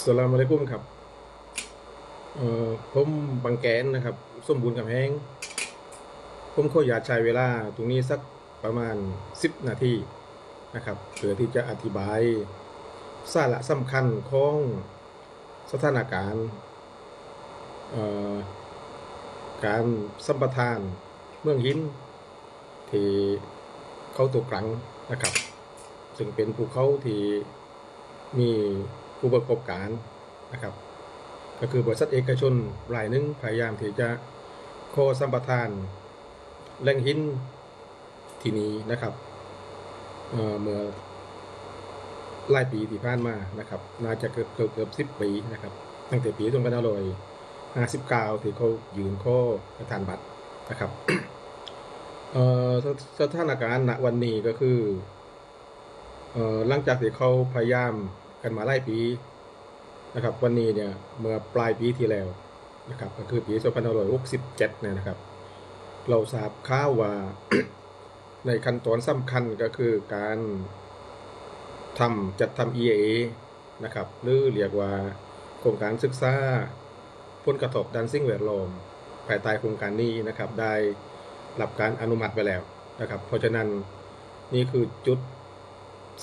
สลามอะลัยกุมครับ เอ่อผมบางแกนนะครับ สมบูรณ์กับแห้ง ผมขออยากใช้เวลาตรงนี้สักประมาณ 10 นาทีนะครับเพื่อที่จะอธิบายสาระสำคัญของสถานการณ์เอ่อการสัมปทานเมืองหิน ที่เขาตัวกลางนะครับ ซึ่งเป็นภูเขาที่มี ผู้ประกอบการนะครับ ก็คือบริษัทเอกชนรายหนึงพยายามที่จะขอสัมปทานแหล่งหินที่นี้นะครับเเมื่อหลายปีที่ผ่านมานะครับ น่าจะเกือบเกือบเกือบสิบปีนะครับ ตั้งแต่ปีสองพันห้าร้อยห้าสิบเก้าที่เขายืนข้อประธานบัตรนะครับเอ่อสถานการณ์ณวันนี้ก็คือหลังจากที่เขาพยายาม กันมาหลายปีนะครับ วันนี้เนี่ยเมื่อปลายปีที่แล้วนะครับก็คือปี2567เนี่ยนะครับ เราทราบข่าวว่าในขั้นตอนสำคัญก็คือการทำจัดทำ EA นะครับหรือเรียกว่าโครงการศึกษาผลกระทบด้านสิ่งแวดล้อมภายใต้โครงการนี้นะครับ ได้รับการอนุมัติไปแล้วนะครับ เพราะฉะนั้นนี่คือจุด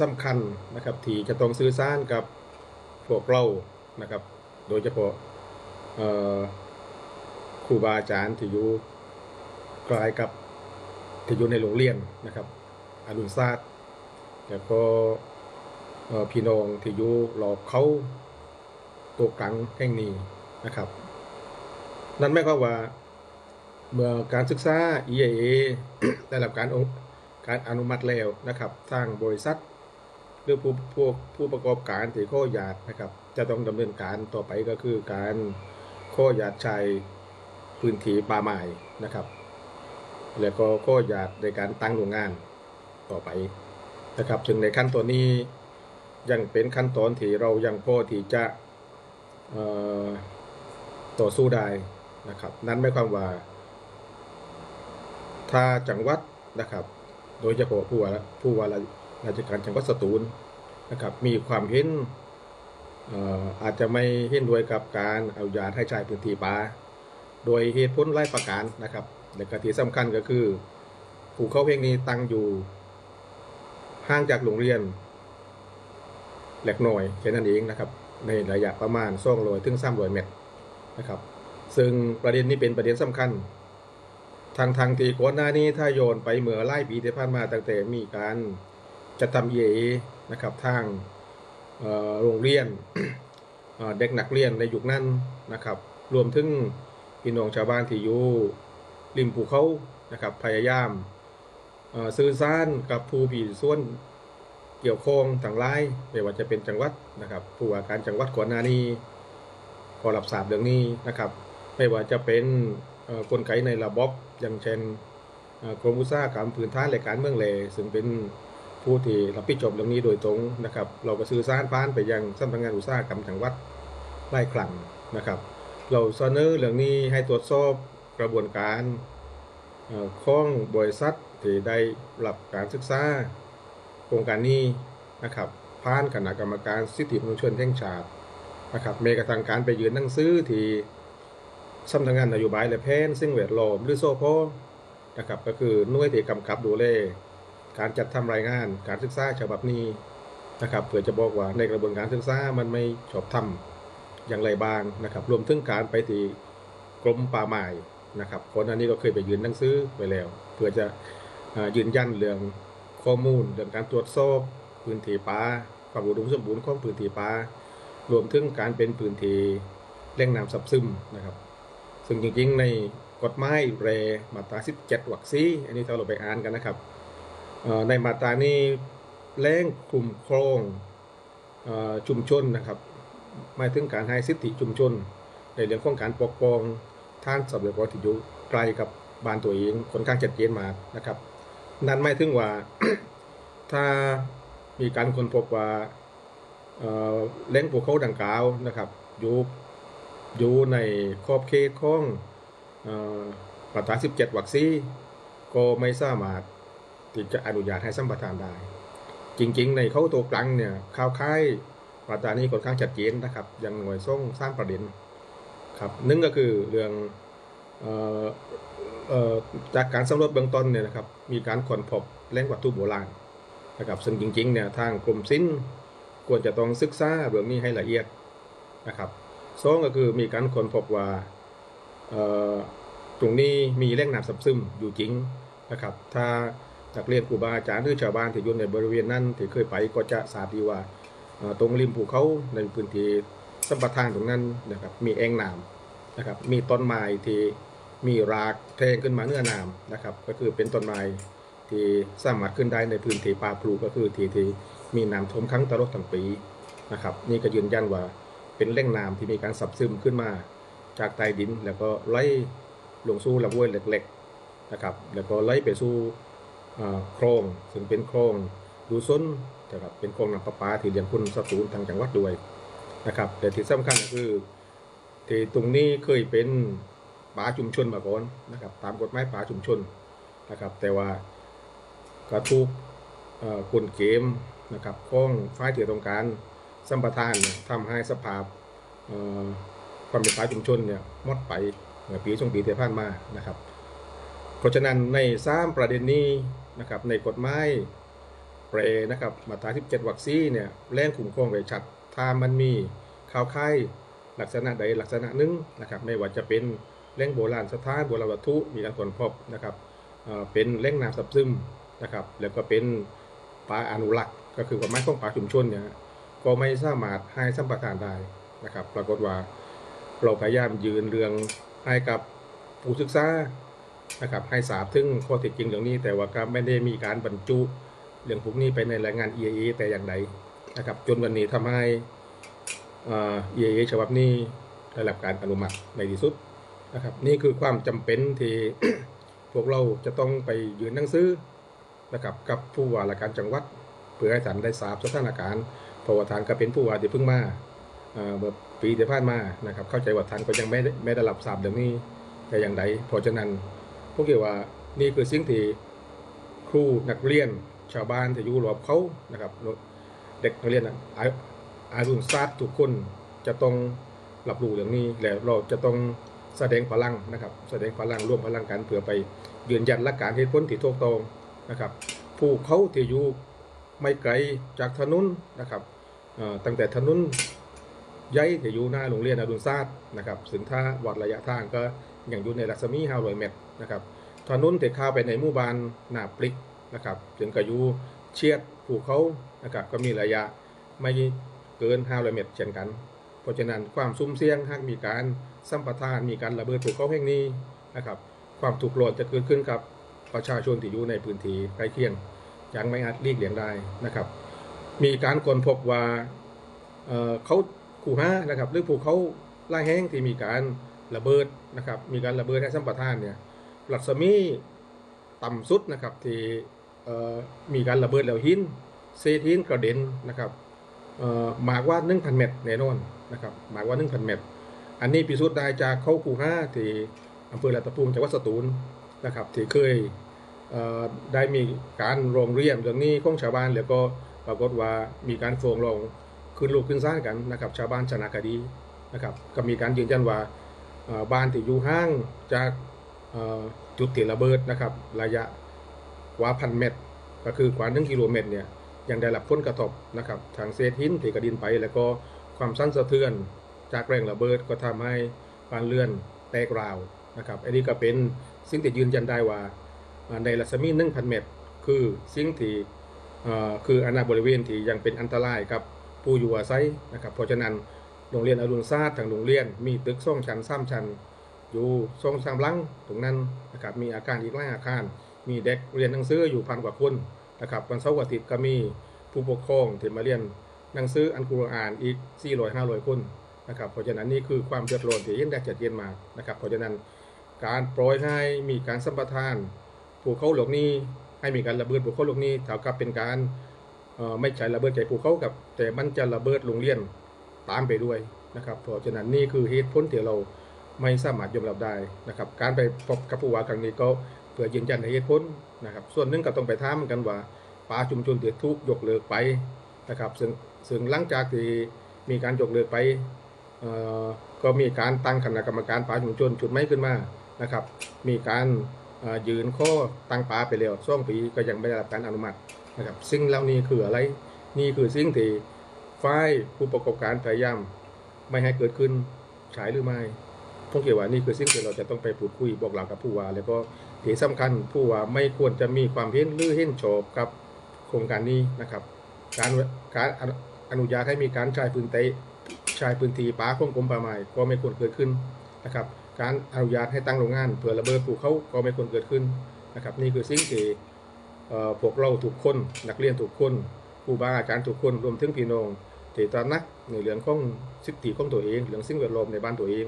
สำคัญนะครับที่จะต้องสื่อสารกับพวกเรานะครับ โดยเฉพาะครูบาอาจารย์ที่อยู่กลายกับที่อยู่ในโรงเรียนนะครับอนุศาสตร์แล้วก็พี่น้องที่อยู่รอบเขาตัวกลางแห่งนี้นะครับ นั่นหมายความว่าเมื่อการศึกษา EIA ได้รับการองการอนุมัติแล้วนะครับ ทางบริษัท หรือผู้พวกผู้ประกอบการที่ข้อหยาดนะครับ จะต้องดำเนินการต่อไปก็คือการข้อหยาดใช้พื้นที่ป่าไม้นะครับ แล้วก็ข้อหยาดในการตั้งโรงงานต่อไปนะครับจึงในขั้นตอนนี้ยังเป็นขั้นตอนที่เรายังพอที่จะต่อสู้ได้นะครับ นั้นหมายความว่า ถ้าจังหวัดนะครับ โดยเฉพาะผู้ว่าผู้ว่าราชการจังหวัดสตูล นะครับมีความเห็นอาจจะไม่เห็นด้วยกับการเอายาให้ใช้พื้นที่ป่าโดยเหตุผลหลายประการนะครับและก็ที่สำคัญก็คือภูเขาเพียงนี้ตั้งอยู่ห่างจากโรงเรียนเล็กน้อยแค่นั้นเองนะครับ ในระยะประมาณ200ถึง300เมตรนะครับ ซึ่งประเด็นนี้เป็นประเด็นสำคัญ ทางทางที่ก่อนหน้านี้ถ้าโยนไปเหมื่อไล่ปีที่ผ่านมาตั้งแต่มีการจัดทำเอ นะครับทางโรงเรียนเด็กนักเรียนในยุคนั้นนะครับรวมถึงพี่น้องชาวบ้านที่อยู่ริมภูเขานะครับพยายามเอ่อสื่อสารกับผู้ผีส่วนเกี่ยวข้องต่างหลายไม่ว่าจะเป็นจังหวัดนะครับผู้ว่าการจังหวัดก่อนหน้านี้พอรับทราบเรื่องนี้นะครับ ไม่ว่าจะเป็นกลไกในระบบอย่างเช่นกรมอุตสาหกรรมพื้นฐานและการเมืองเลซึ่งเป็น ผู้ที่รับผิดชอบเรื่องนี้โดยตรงนะครับ เราก็สื่อสารผ่านไปยังสำนักงานอุตสาหกรรมจังหวัดหลายครั้งนะครับ เราเสนอเรื่องนี้ให้ตรวจสอบกระบวนการเอ่องบริษัทที่ได้รับการศึกษาโครงการนี้นะครับผ่านคณะกรรมการสิทธิมนุษยชนแห่งชาตินะครับแม้กระทั่งการไปยืนหนังสือที่สำนักงานนโยบายและแผนสิ่งแวดล้อมหรือโซโพนะครับก็คือหน่วยที่กำกับดูแล การจัดทำรายงานการศึกษาฉบับนี้นะครับเพื่อจะบอกว่าในกระบวนการศึกษามันไม่ชอบทำอย่างไรบ้างนะครับ รวมถึงการไปที่กรมป่าไม้นะครับคนอันนี้ก็เคยไปยืนหนังสือไปแล้ว เพื่อจะอ่ายืนยันเรื่องข้อมูลเรื่องการตรวจสอบพื้นที่ป่าความอุดมสมบูรณ์ของพื้นที่ป่ารวมถึงการเป็นพื้นที่แหล่งน้ำซับซึมนะครับ ซึ่งจริงๆในกฎหมายแรมาตรา17วรรคสีอันนี้ถ้าเราไปอ่านกันนะครับ ในมาตรานี้แรงกลุ่มโครงชุมชนนะครับหมายถึงการให้สิทธิชุมชน ในเรื่องของการปกป้องท่านทรัพยากรที่อยู่ไกลกับบ้านตัวเองค่อนข้างชัดเจนมากนะครับ นั่นหมายถึงว่าถ้ามีการค้นพบว่าเอ่อแหล่งภูเขาดังกล่าวนะครับอยู่อยู่ในขอบเขตของเอ่อมาตรา17วรรคสี่ก็ไม่สามารถ ที่จะอนุญาตให้สัมปทานได้ จริง ๆ ในเขาตัวกลางเนี่ยข่าวค่ายมาตรานี้ค่อนข้างชัดเจนนะครับยังหน่วยส่งสร้างประเด็นครับหนึ่งก็คือเรื่องออจากการสำรวจเบื้องต้นเนี่ยนะครับมีการค้นพบแหล่งวัตถุโบราณนะครับซึ่งจริงๆเนี่ยทางกรมศิลป์ควรจะต้องศึกษาเรื่องนี้ให้ละเอียดนะครับสองก็คือมีการค้นพบว่าตรงนี้มีแหล่งน้ำซับซึมอยู่จริงนะครับ ถ้า นักเรียนครูบาอาจารย์หรือชาวบ้านที่อยู่ในบริเวณนั้นที่เคยไปก็จะทราบดีว่าตรงริมภูเขาในพื้นที่สัมปทานตรงนั้นนะครับมีแอ่งน้ำนะครับมีต้นไม้ที่มีรากแทงขึ้นมาเนื้อน้ำนะครับก็คือเป็นต้นไม้ที่สามารถขึ้นได้ในพื้นที่ป่าพลูก็คือที่ที่มีน้ำท่วมครั้งตลอดทั้งปีนะครับนี่ก็ยืนยันว่าเป็นแหล่งน้ำที่มีการสับซึมขึ้นมาจากใต้ดินแล้วก็ไหลลงสู่ลำห้วยเล็กๆนะครับแล้วก็ไหลไปสู่ โครงซึ่งเป็นโครงดูซ้นนะครับเป็นโครงน้ำประปาที่เลี้ยงคุณสตูลทางจังหวัดด้วยนะครับแต่ที่สำคัญก็คือที่ตรงนี้เคยเป็นป่าชุมชนมาก่อนนะครับ ตามกฎหมายป่าชุมชนนะครับ แต่ว่าก็ถูกเอ่อกลเกมนะครับของฝ่ายที่ต้องการสัมปทานเนี่ยทำให้สภาพความเป็นป่าชุมชนเนี่ยมดไปเมื่อปีช่วงปีที่ผ่านมานะครับ เพราะฉะนั้นในสามประเด็นนี้ นะครับในกฎหมายเปรนะครับมาตรา17วรรคซีเนี่ยแรงคุ้มครองไว้ชัดถ้ามันมีข่าวค่ายลักษณะใดลักษณะหนึ่งนะครับไม่ว่าจะเป็นแหล่งโบราณสถานโบราณวัตถุมีการค้นพบนะครับเป็นแหล่งน้ำซับซึมนะครับแล้วก็เป็นป่าอนุรักษ์ ก็คือความหมายของป่าชุมชนเนี่ยก็ไม่สามารถให้สัมปทานได้นะครับ ปรากฏว่าเราพยายามยืนเรื่องให้กับผู้ศึกษา นะครับให้ทราบถึงข้อเท็จจริงเรื่องนี้ แต่ว่าก็ไม่ได้มีการบรรจุเรื่องพวกนี้ไปในรายงาน EIA แต่อย่างใดนะครับจนวันนี้ทำให้เอ่อ EIA ฉบับนี้ได้รับการอนุมัติในที่สุดนะครับนี่คือความจำเป็นที่พวกเราจะต้องไปยืนหนังสือนะครับกับผู้ว่าราชการจังหวัด เพื่อให้ท่านได้ทราบสถานการณ์เพราะว่าท่านก็เป็นผู้ว่าที่เพิ่งมาเอ่อเมื่อปีที่ผ่านมานะครับเข้าใจว่าท่านก็ยังไม่ได้ไม่ได้รับทราบเรื่องนี้แต่อย่างใดเพราะฉะนั้น พวกเกี่ยวว่านี่คือสิ่งที่ครูนักเรียนชาวบ้านที่อยู่รอบเขานะครับเด็กนักเรียนอะอาอารุณศาสตร์ทุกคนจะต้องรับรู้เรื่องนี้แล้วเราจะต้องแสดงพลังนะครับ แสดงพลังร่วมพลังกันเพื่อไปยืนยันหลักการเหตุผลที่ถูกต้องนะครับ ผู้เขาที่อยู่ไม่ไกลจากถนนนะครับตั้งแต่ถนนใหญ่ที่อยู่หน้าโรงเรียนอรุณศาสตร์นะครับซึ่งถ้าวัดระยะทางก็ อยังอยู่ในรัศมี500เมตรนะครับถนนที่เข้าไปในหมู่บ้านนาปลิกนะครับถึงกอายุเชียดภูเขานะครับก็มีระยะไม่เกิน500เมตรเช่นกัน เพราะฉะนั้นความซุ่มเสี่ยงหากมีการสัมปทานมีการระเบิดภูเขาแห่งนี้นะครับความถูกโหลดจะเกิดขึ้นกับประชาชนที่อยู่ในพื้นที่ใกล้เคียงยังไม่อาจหลีกเลี่ยงได้นะครับ มีการค้นพบว่าเเขาขู่ห้านะครับหรือภูเขาไล่แห้งที่มีการ ระเบิดนะครับมีการระเบิดให้สัมปทานเนี่ยรัศมีต่ำสุดนะครับที่มีการระเบิดแล้วหินเศษหินกระเด็นนะครับเอ่อมากว่า1,000เมตรแน่นอนนะครับหมากว่า1,000เมตร อันนี้พิสูจน์ได้จากเขาคูห้าที่อำเภอรัตภูมิจังหวัดสตูลนะครับที่เคยเได้มีการโรงเรียนเรื่องนี้ของชาวบ้านแล้วก็ปรากฏว่ามีการฟ้องร้องขึ้นลูกขึ้นซ่านกันนะครับ ชาวบ้านชนะคดีนะครับก็มีการยืนยันว่า บ้านที่อยู่ห่างจากจุดที่ระเบิดนะครับ ระยะกว่าพันเมตร ก็คือกว่าหนึ่งกิโลเมตรเนี่ยยังได้รับผลกระทบนะครับทางเศษหินที่กระดินไป แล้วก็ความสั่นสะเทือนจากแรงระเบิดก็ทำให้บ้านเรือนแตกราวนะครับอันนี้ก็เป็นสิ่งที่ยืนยันได้ว่าในรัศมี1,000เมตร คือสิ่งที่คืออนาบริเวณที่ยังเป็นอันตรายกับผู้อยู่อาศัยนะครับเพราะฉะนั้น โรงเรียนอรุณศาสตร์ทางโรงเรียน มีตึกส่องชั้นสามชั้นอยู่ทรงสามลังตรงนั้นนะครับมีอาคารอีกหลายอาคาร มีเด็กเรียนหนังสืออยู่พันกว่าคนนะครับวันเสาร์อาทิตย์ก็มีผู้ปกครองที่มาเรียนหนังสืออันกุรอานอีก 400 500 คนนะครับเพราะฉะนั้นนี่คือความเดือดร้อนที่ยิ่งได้จัดเย็นมานะครับเพราะฉะนั้นการปล่อยให้มีการสัมปทานภูเขาหล่านี้ให้มีการระเบิดภูเขาหล่านี้เท่ากับเป็นการไม่ใช่ระเบิดใจภูเขากับแต่มันจะระเบิดโรงเรียน ตามไปด้วยนะครับเพราะฉะนั้นนี่คือเหตุผลที่เราไม่สามารถยอมรับได้นะครับ การไปพบกับผู้ว่าครั้งนี้ก็เพื่อยืนยันในเหตุผลนะครับ ส่วนหนึ่งก็ต้องไปถามกันว่าป่าชุมชนที่ถูกยกเลิกไปนะครับ ซึ่งซึ่งหลังจากที่มีการยกเลิกไปก็มีการตั้งคณะกรรมการป่าชุมชนชุดไม่ขึ้นมานะครับ มีการยืนข้อตั้งป่าไปแล้วช่วงปีก็ยังไม่ได้รับการอนุมัตินะครับสิ่งเหล่านี้คืออะไรนี่คือสิ่งที่ ฝ่ายผู้ประกอบการพยายามไม่ให้เกิดขึ้นใช้หรือไม่ผมคิดว่านี่คือสิ่งที่เราจะต้องไปพูดคุยบอกกล่ากับผู้ว่าแล้วก็ที่สำคัญผู้ว่าไม่ควรจะมีความเห็นหรือเห็นชอบกับโครงการนี้นะครับ การการอนุญาตให้มีการใช้พื้นที่ใช้พื้นที่ป่าของกรมป่าไม้ก็ไม่ควรเกิดขึ้นนะครับ การอนุญาตให้ตั้งโรงงานเพื่อระเบิดภูกเขาก็ไม่ควรเกิดขึ้นนะครับ นี่คือสิ่งที่พวกเราทุกคนนักเรียนทุกคนครูบาอาจารย์ทุกคนรวมถึงพี่น้อง ที่ตระหนักในเรื่องของสิทธิของตัวเองเรื่องสิ่งแวดล้อมในบ้านตัวเอง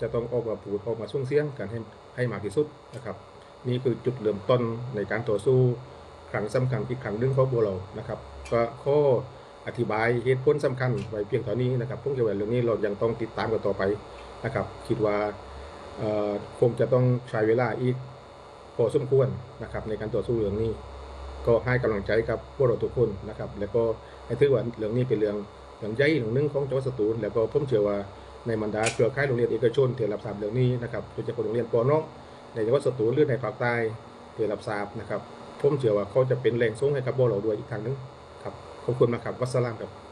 จะต้องออกมาพูดออกมาส่งเสียงกันให้ให้มากที่สุดนะครับ นี่คือจุดเริ่มต้นในการต่อสู้ครั้งสำคัญอีกครั้งหนึ่งของพวกเรานะครับ ก็ข้ออธิบายเหตุผลสำคัญไว้เพียงเท่านี้นะครับผมคิดว่าเรื่องนี้เรายังต้องติดตามกันต่อไปนะครับ คิดว่าคงจะต้องใช้เวลาอีกพอสมควรนะครับ ในการต่อสู้เรื่องนี้ ก็ให้กำลังใจกับพวกเราทุกคนนะครับ แล้วก็ให้ถือว่าเรื่องนี้เป็นเรื่อง เรื่องใหญ่เรื่องหนึ่งของจังหวัดสตูลแล้วก็ผมเชื่อว่าในบรรดาเครือข่ายโรงเรียนเอกชนที่รับทราบเรื่องนี้นะครับโดยเฉพาะโรงเรียนปอนอกในจังหวัดสตูลหรือในภาคใต้ที่รับทราบนะครับผมเชื่อว่าเขาจะเป็นแรงส่งให้กับพวกเราด้วยอีกทางหนึงครับขอบคุณมากครับวัสสลามครับ